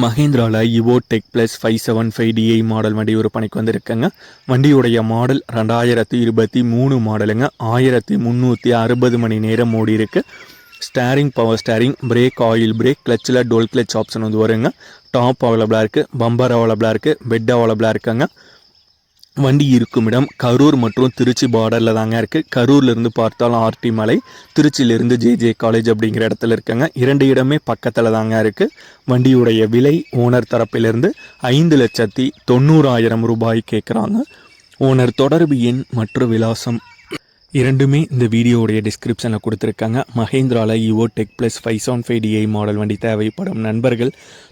மஹேந்திராவில் Yuvo tech plus five seven five DI model வண்டி விற்பனைக்கு வந்திருக்குங்க. வண்டியுடைய மாடல் ரெண்டாயிரத்தி இருபத்தி மூணு மாடலுங்க ஆயிரத்தி முந்நூற்றி அறுபது மணி நேரம் ஓடி இருக்குது steering power steering brake oil brake கிளச்சில் dual clutch option வந்து வருங்க. டாப் அவைலபிளாக இருக்குது பம்பர் அவைலபிளாக இருக்குது பெட் அவைலபிளாக இருக்குங்க. வண்டி இருக்கும் இடம் கரூர் மற்றும் திருச்சி பார்டரில் தாங்க இருக்குது கரூர்லேருந்து பார்த்தாலும் ஆர்டி மலை திருச்சியிலேருந்து ஜேஜே காலேஜ் அப்படிங்கிற இடத்துல இருக்காங்க. இரண்டு இடமே பக்கத்தில் தாங்க இருக்குது வண்டியுடைய விலை ஓனர் தரப்பிலிருந்து ஐந்து லட்சத்தி தொண்ணூறாயிரம் ரூபாய் கேட்குறாங்க ஓனர் தொடர்பு எண் மற்றும் விலாசம் இரண்டுமே இந்த வீடியோவுடைய டிஸ்கிரிப்ஷனில் கொடுத்துருக்காங்க. மஹேந்திராவில் Yuvo tech plus five seven five DI model வண்டி தேவைப்படும் நண்பர்கள்